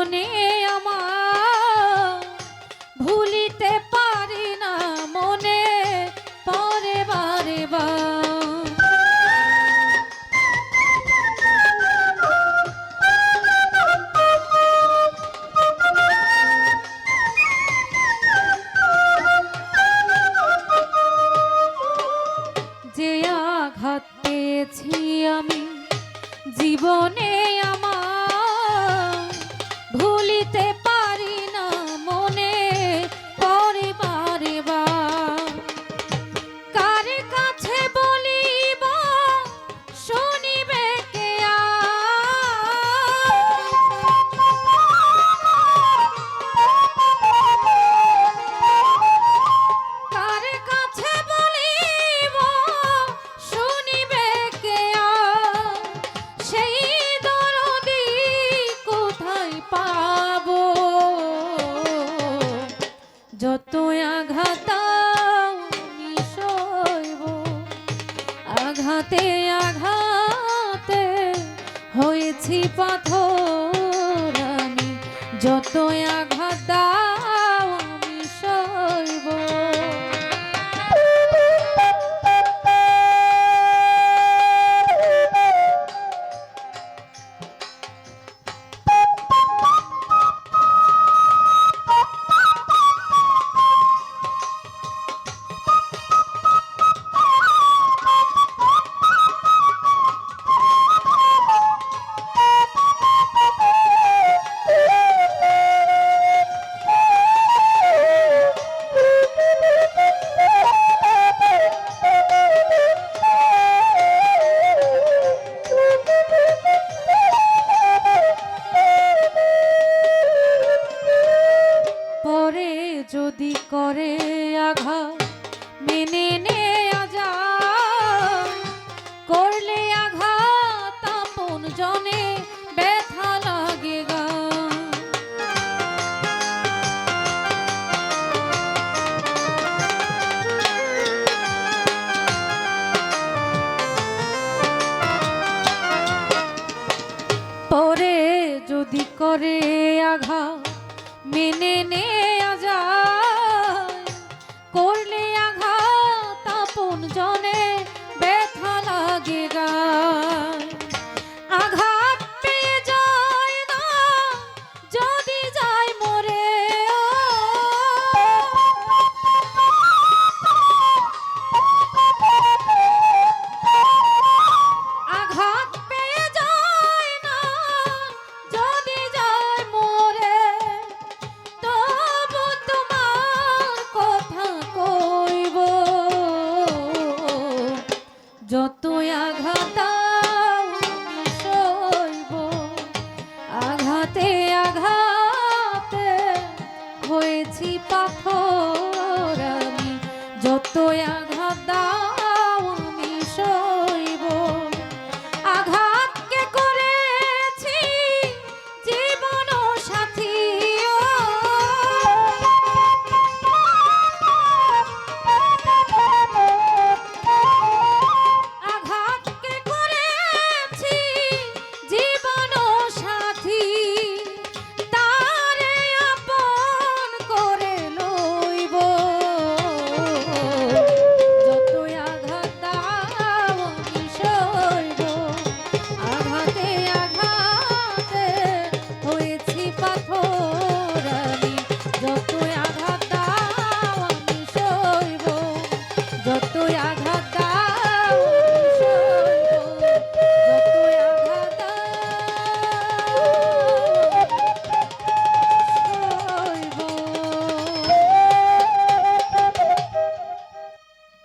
মনে আঘাতে আঘাতে হয়েছি পাথর আমি। যত আঘাত যদি করে আঘাত, মেনে নেয়া করলে আঘাত জনে ব্যথা লাগে গা। পরে যদি করে আঘাত মেনে নেয়া যায়। করলে আঘাত আপন জনে যত আঘাত সইব। আঘাতে আঘাতে হয়েছি পাথর।